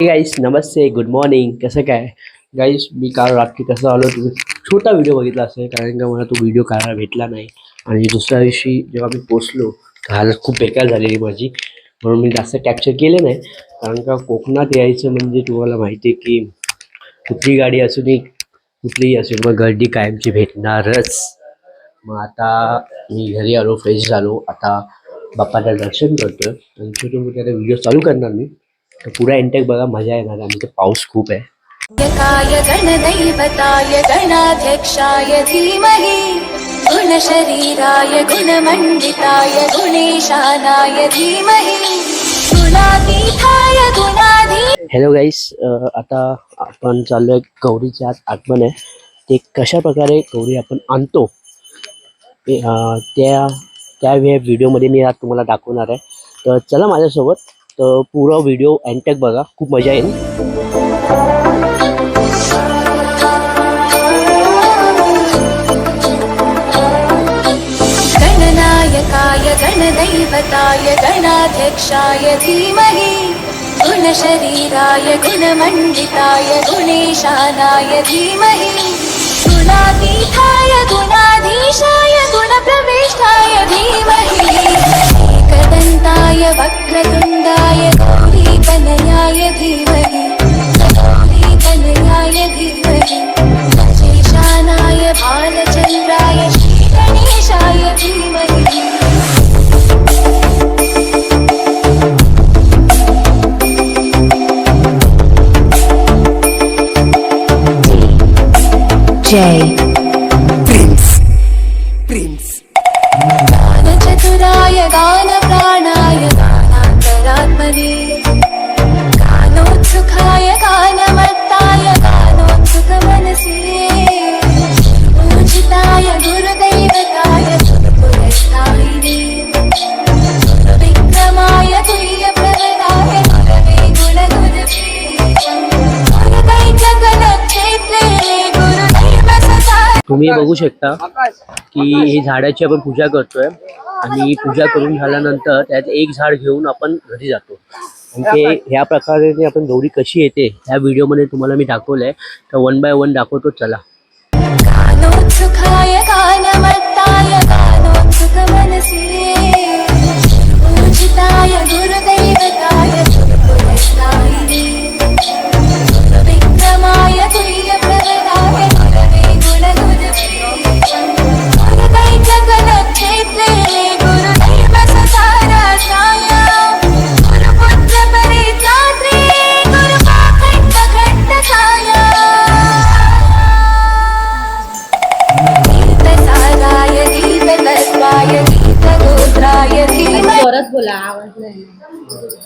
गाईस नमस्ते good morning कसं काय? गाईस मी काल रात्री कसं आलो तुम्ही छोटा व्हिडिओ बघितला असेल कारण का मला तो व्हिडिओ काढायला भेटला नाही. आणि दुसऱ्या दिवशी जेव्हा मी पोचलो हालत खूप बेकार झालेली माझी. म्हणून मी जास्त कॅप्चर केले नाही. कारण का कोकणात यायचं म्हणजे तुम्हाला माहिती आहे की कुठली गाडी असू कुठलीही असू मग गर्दी कायमची भेटणारच. मग आता मी घरी आलो फ्रेश झालो. आता बाप्पाचं दर्शन करतोय. आणि छोटे मोठे आता व्हिडिओ चालू करणार मी. पुरा इंटेक बघा मजा येणार आणि पाऊस खूप आहे. गणदैवताय गणाध्यक्षाय धीमहि गुणशरीराय गुणमण्डिताय गुणेशानाय धीमहि गुणातीताय गुणाधी हॅलो गाईस आता आपण चाललोय गौरीच्या आत आगमन आहे. ते कशा प्रकारे गौरी आपण आणतो ते, अं, त्या त्या वे व्हिडिओमध्ये मी आज तुम्हाला दाखवणार आहे. तर चला माझ्यासोबत तर पुरा व्हिडिओ अँटॅक बघा. खूप मजा येईल. गणनायकाय गणदैवताय गणाध्यक्षाय धीमहि। गुणशरीराय गुणमण्डिताय गुणेशानाय धीमहि। गुणातीथाय गुणाधीशाय गुणप्रविष्टाय धीमहि। DJ. तुम्ही बघू शकता की ही झाडाची आपण पूजा करतोय आणि पूजा करून झाल्यानंतर त्यात एक झाड घेऊन आपण घरी जातो. आणि ते ह्या प्रकारे आपण गौरी कशी येते ह्या व्हिडिओमध्ये तुम्हाला मी दाखवलंय. तर वन बाय वन दाखवतो चला.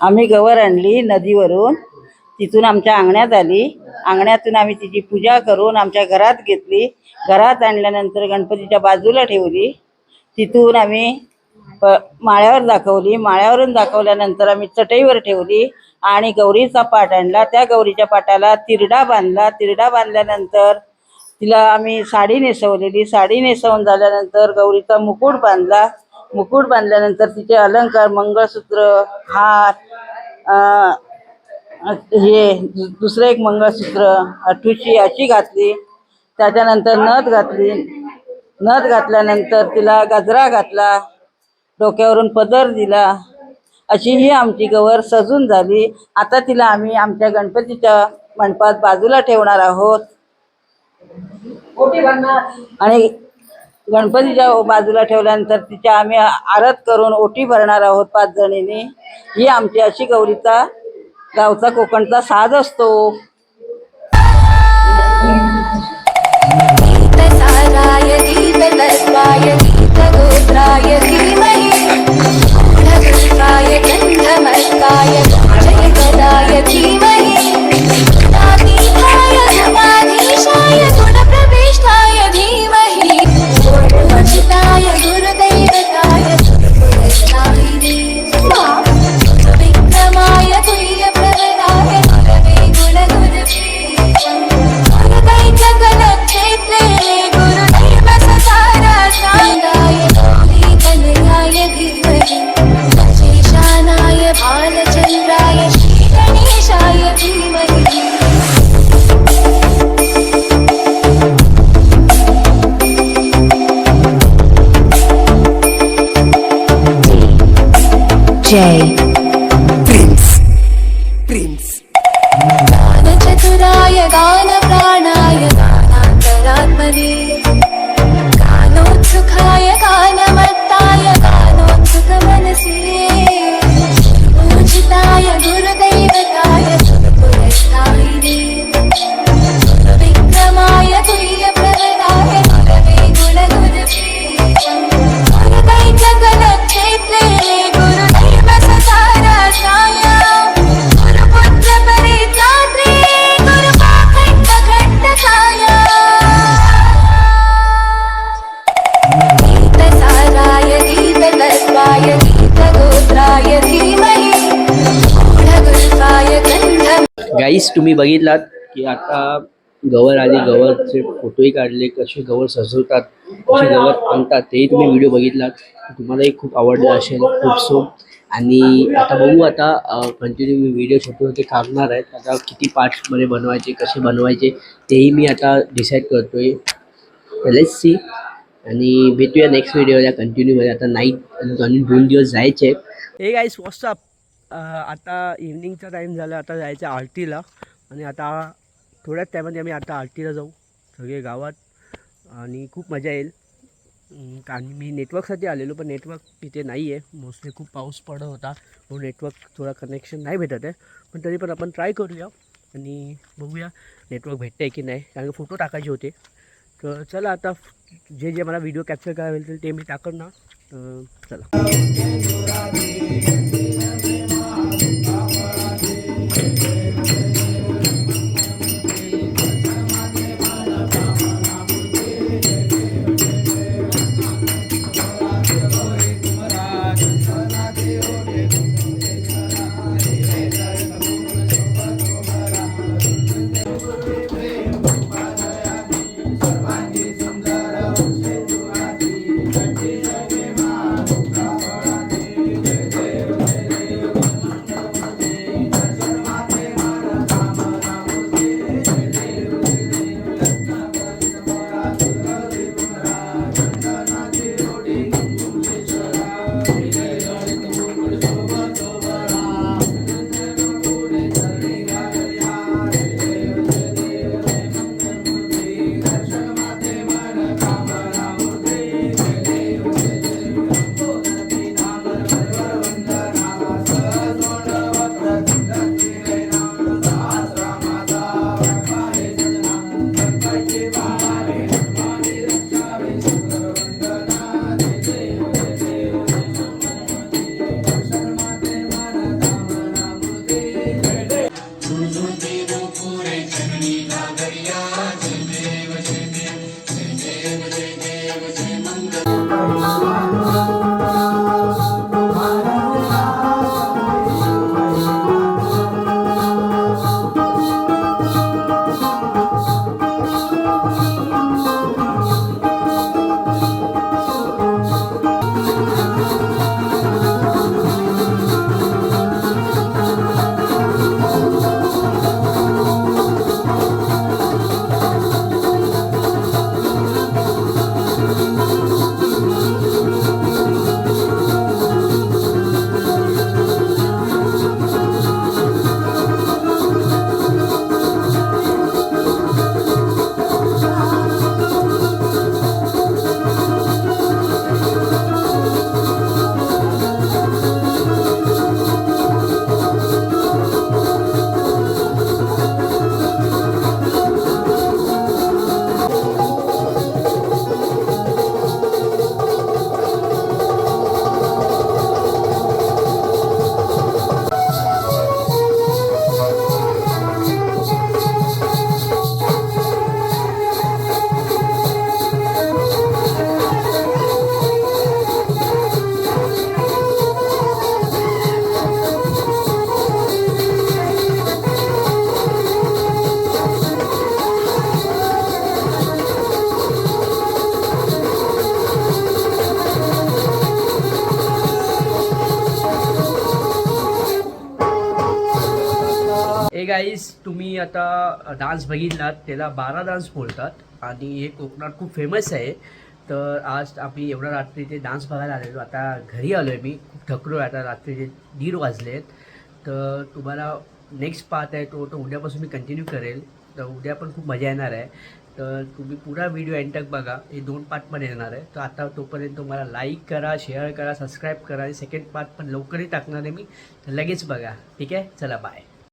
आम्ही गवर आणली नदीवरून. तिथून आमच्या अंगण्यात आली. अंगण्यातून आम्ही तिची पूजा करून आमच्या घरात घेतली. घरात आणल्यानंतर गणपतीच्या बाजूला ठेवली. तिथून आम्ही माळ्यावर दाखवली. माळ्यावरून दाखवल्यानंतर आम्ही चटईवर ठेवली आणि गौरीचा पाट आणला. त्या गौरीच्या पाटाला तिरडा बांधला. तिरडा बांधल्यानंतर तिला आम्ही साडी नेसवलेली. साडी नेसवून झाल्यानंतर गौरीचा मुकुट बांधला. मुकुट बांधल्यानंतर तिचे अलंकार मंगळसूत्र हार हे दुसरं एक मंगळसूत्र अठुशी अशी घातली. त्याच्यानंतर नथ घातली. नथ घातल्यानंतर तिला गजरा घातला. डोक्यावरून पदर दिला. अशी ही आमची गवर सजून झाली. आता तिला आम्ही आमच्या गणपतीच्या मंडपात बाजूला ठेवणार आहोत. आणि गणपतीच्या बाजूला ठेवल्यानंतर तिच्या आम्ही आरत करून ओटी भरणार आहोत पाच जणींनी. ही आमची अशी गौरीचा गावचा कोकणचा साज असतो. गोत्राय धीमहि DJ Prince Prince Gana Chaturaya Gana Pranaya Ganantaratmane Ganotsukaya गाईस तुम्ही बघितलात की आता गवर आली गवरचे फोटोही काढले कसे गवर सजवतात कसे गवर आणतात तेही तुम्ही व्हिडिओ बघितलात. तुम्हालाही खूप आवडलं असेल खूप सो आणि आता बघू आता कंटिन्यू मी व्हिडिओ छोटे छोटे काढणार आहेत आता किती पार्ट्समध्ये बनवायचे कसे बनवायचे तेही मी आता डिसाईड करतोय. लेट्स सी आणि भेटूया नेक्स्ट व्हिडिओला कंटिन्यूमध्ये आता नाईट आणि दोन दिवस जायचे. हे गाईस व्हॉट्सअप आता इव्हनिंगचा टाईम झाला आता जायचं आरतीला. आणि आता थोड्याच टायमामध्ये आम्ही आता आरतीला जाऊ. सगळे गावात. आणि खूप मजा येईल. कारण मी नेटवर्कसाठी आलेलो पण नेटवर्क तिथे नाही आहे मोस्टली खूप पाऊस पडत होता. हो, म्हणून नेटवर्क थोडा कनेक्शन नाही भेटत आहे. पण तरी पण आपण ट्राय करूया. आणि बघूया नेटवर्क भेटतं आहे की नाही. कारण की फोटो टाकायचे होते. तर चला आता जे जे मला व्हिडिओ कॅप्चर करायला ते मी टाकणार. ना तर चला. गाईज तुम्ही आता डान्स बघितलात त्याला बारा डान्स बोलतात आणि हे कोकणात खूप फेमस आहे. तर आज आम्ही एवढ्या रात्री ते डान्स बघायला आलेलो. आता घरी आलो आहे मी खूप थकलो आहे. आता रात्रीचे दीड वाजले आहेत तर तुम्हाला नेक्स्ट पार्ट आहे तो तो उद्यापासून मी कंटिन्यू करेल. तर उद्या पण खूप मजा येणार आहे. तर तुम्ही पुरा व्हिडिओ एंटक बघा. हे दोन पार्ट पण येणार आहे. तर आता तोपर्यंत तुम्हाला लाईक करा शेअर करा सबस्क्राईब करा. आणि सेकंड पार्ट पण लवकरही टाकणार आहे मी. तर लगेच बघा. ठीक आहे? चला बाय